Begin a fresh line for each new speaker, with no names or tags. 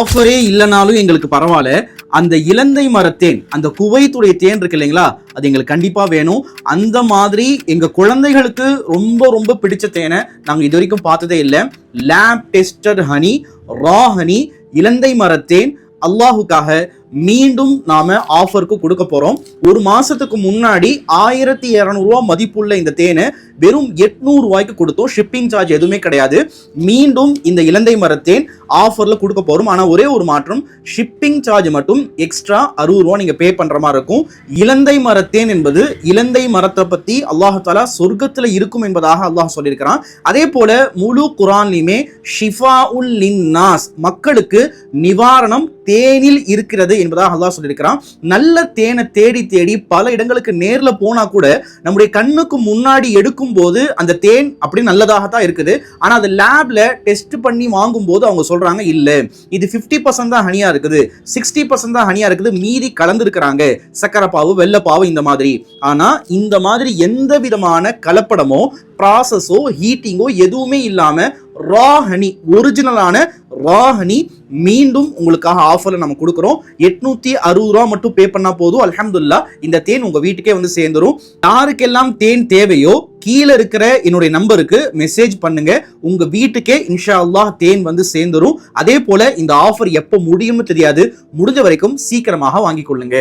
ஆஃபரே இல்லைனாலும் எங்களுக்கு பரவாயில்ல. அந்த இலந்தை மரத்தேன் அந்த குவைத்துடைய தேன் இருக்கு இல்லைங்களா அது எங்களுக்கு கண்டிப்பாக வேணும். அந்த மாதிரி எங்கள் குழந்தைகளுக்கு ரொம்ப ரொம்ப பிடிச்ச தேனை நாங்கள் இது வரைக்கும் பார்த்ததே இல்லை. Lab tested honey raw honey இலந்தை மரத்தேன் அல்லாஹுக்காக மீண்டும் நாம ஆஃபருக்கு கொடுக்க போறோம். ஒரு மாசத்துக்கு முன்னாடி ஆயிரத்தி இரநூறுவா மதிப்புள்ள இந்த தேனை வெறும் எட்நூறு ரூபாய்க்கு கொடுத்தோம். ஷிப்பிங் சார்ஜ் எதுவுமே கிடையாது. மீண்டும் இந்த இலந்தை மரத்தேன் ஆஃபர்ல கொடுக்க போறோம். ஆனா ஒரே ஒரு மாற்றம் ஷிப்பிங் சார்ஜ் மட்டும் எக்ஸ்ட்ரா அறுபது ரூபா நீங்க பே பண்ற மாதிரி இருக்கும். இலந்தை மரத்தேன் என்பது இலந்தை மரத்தை பத்தி அல்லாஹாலா சொர்க்கத்துல இருக்கும் என்பதாக அல்லாஹ் சொல்லியிருக்கிறான். அதே போல முழு குரான்லையுமே ஷிஃபா உல் மக்களுக்கு நிவாரணம் தேனில் இருக்கிறது என்பதாக அல்லாஹ் சொல்லியிருக்கிறான். நல்ல தேனை தேடி தேடி பல இடங்களுக்கு நேரில் போனா கூட நம்முடைய கண்ணுக்கு முன்னாடி எடுக்கும் போது அந்த தேன் அப்படி நல்லதாக தான் இருக்குது. ஆனால் அது லேப்ல டெஸ்ட் பண்ணி வாங்கும் போது அவங்க சொல்றாங்க இல்லை. இது 50% பர்சன்ட் தான் ஹனியா இருக்குது. சிக்ஸ்டி பர்சன்ட் தான் ஹனியா இருக்குது. மீதி கலந்துருக்கிறாங்க. சக்கரப்பாவு பாவு வெள்ளைப்பாவு இந்த மாதிரி. ஆனால் இந்த மாதிரி எந்த விதமான கலப்படமோ ப்ராசஸோ ஹீட்டிங்கோ எதுவுமே இல்லாமல் ரா ஹனி ஒரிஜினலான ரா மீண்டும் உங்களுக்காக ஆஃபரில் நம்ம கொடுக்குறோம். எட்நூத்தி அறுபது ரூபா மட்டும் பே பண்ணா போதும். அலமதுல்லா இந்த தேன் உங்க வீட்டுக்கே வந்து சேர்ந்துரும். யாருக்கெல்லாம் தேன் தேவையோ கீழே இருக்கிற என்னுடைய நம்பருக்கு மெசேஜ் பண்ணுங்க. உங்க வீட்டுக்கே இன்ஷா அல்லாஹ் தேன் வந்து சேர்ந்துரும். அதே போல இந்த ஆஃபர் எப்போ முடியும்னு தெரியாது. முடிஞ்ச வரைக்கும் சீக்கிரமாக வாங்கிக் கொள்ளுங்க.